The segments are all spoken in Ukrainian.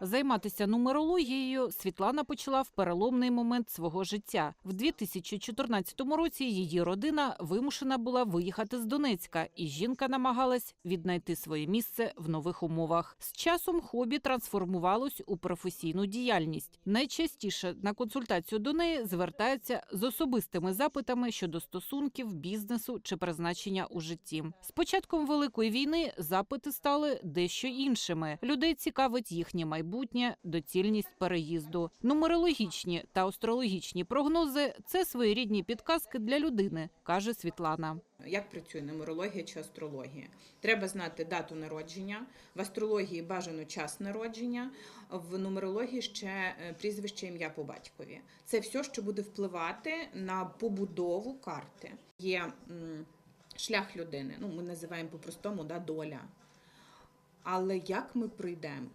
Займатися нумерологією Світлана почала в переломний момент свого життя. В 2014 році її родина вимушена була виїхати з Донецька, і жінка намагалась віднайти своє місце в нових умовах. З часом хобі трансформувалось у професійну діяльність. Найчастіше на консультацію до неї звертаються з особистими запитами щодо стосунків, бізнесу чи призначення у житті. З початком великої війни запити стали дещо іншими. Людей цікавить їхнє майбутнє, доцільність переїзду. Нумерологічні та астрологічні прогнози це своєрідні підказки для людини, каже Світлана. Як працює нумерологія чи астрологія? Треба знати дату народження. В астрології бажано час народження, в нумерології ще е, прізвище ім'я по батькові. Це все, що буде впливати на побудову карти. Є шлях людини, ну ми називаємо по-простому да, доля. Але як ми пройдемо?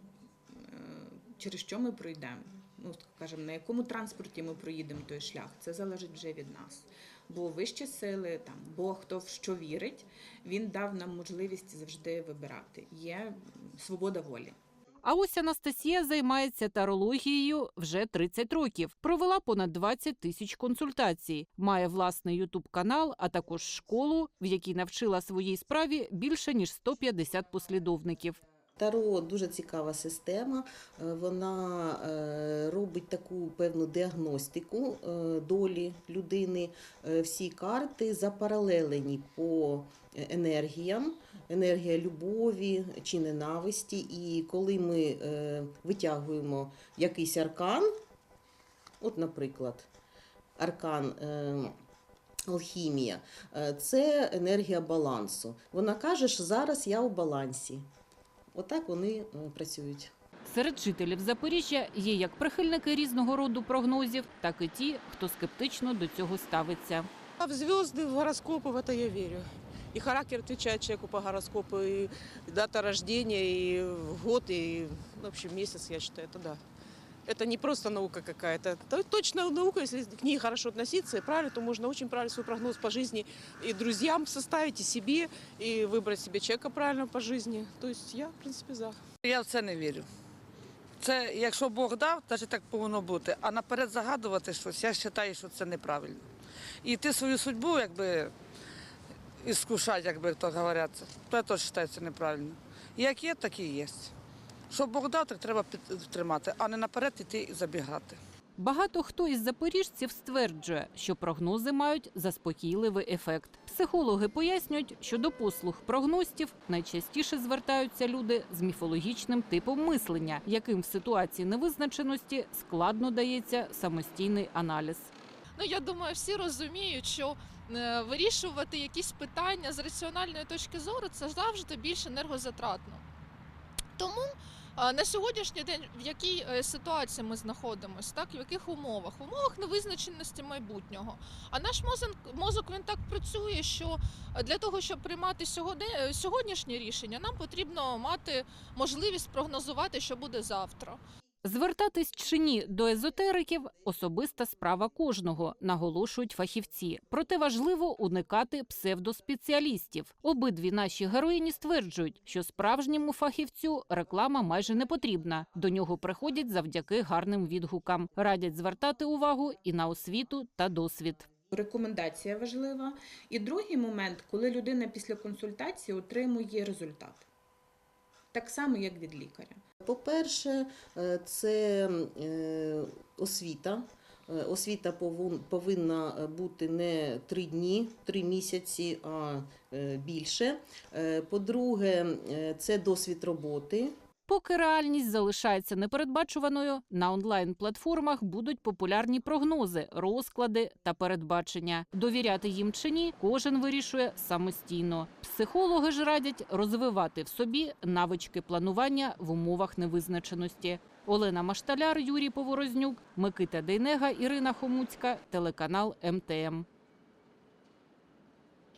Через що ми пройдемо? Ну, скажімо, на якому транспорті ми проїдемо той шлях, це залежить вже від нас. Бо вищі сили, там Бог, хто в що вірить, він дав нам можливість завжди вибирати. Є свобода волі. А ось Анастасія займається тарологією вже 30 років. Провела понад 20 тисяч консультацій. Має власний ютуб канал, а також школу, в якій навчила своїй справі більше ніж 150 послідовників. Таро дуже цікава система. Е, Вона е, робить таку певну діагностику е, долі людини. Всі карти запаралелені по енергіям, енергія любові чи ненависті. І коли ми витягуємо якийсь аркан, от, наприклад, аркан. Алхімія це енергія балансу. Вона каже, що зараз я у балансі. Отак вони е, працюють. Серед жителів Запоріжжя є як прихильники різного роду прогнозів, так і ті, хто скептично до цього ставиться. А в звезды, в гороскопы, в это я верю. И характер отвечает человеку по гороскопу, и дата рождения, и год, и в общем месяц, я считаю, это да. Это не просто наука какая-то. Это точно наука, если к ней хорошо относиться и правильно, то можно очень правильно свой прогноз по жизни и друзьям составить, и себе, и выбрать себе человека правильно по жизни. То есть я, в принципе, за. Я в це не вірю. Це якщо Бог дав, значить так повинно бути. А наперед загадувати щось, я вважаю, що це неправильно. І ти свою судьбу, якби іскушати, якби то говорять, то я теж вважаю це неправильно. Як є, так і є. Що Бог дав, так треба підтримати, а не наперед іти і забігати. Багато хто із запоріжців стверджує, що прогнози мають заспокійливий ефект. Психологи пояснюють, що до послуг прогностів найчастіше звертаються люди з міфологічним типом мислення, яким в ситуації невизначеності складно дається самостійний аналіз. Ну я думаю, всі розуміють, що е, вирішувати якісь питання з раціональної точки зору це завжди більш енергозатратно. Тому на сьогоднішній день в якій е, ситуації ми знаходимося, так в яких умовах? В умовах невизначеності майбутнього. А наш мозок, мозок він так працює, що е, для того, щоб приймати е, сьогоднішнє рішення, нам потрібно мати можливість прогнозувати, що буде завтра. Звертатись чи ні до езотериків особиста справа кожного, наголошують фахівці. Проте важливо уникати псевдоспеціалістів. Обидві наші героїні стверджують, що справжньому фахівцю реклама майже не потрібна. До нього приходять завдяки гарним відгукам. Радять звертати увагу і на освіту та досвід. Рекомендація важлива. І другий момент, коли людина після консультації отримує результат. Так само, як від лікаря. По-перше, е, це е, освіта. Е, Освіта повинна бути не три дні, три місяці, а більше. По-друге, це досвід роботи. Поки реальність залишається непередбачуваною, на онлайн-платформах будуть популярні прогнози, розклади та передбачення. Довіряти їм чи ні, кожен вирішує самостійно. Психологи ж радять розвивати в собі навички планування в умовах невизначеності. Олена Машталяр, Юрій Поворознюк, Микита Дейнега, Ірина Хомуцька, телеканал МТМ.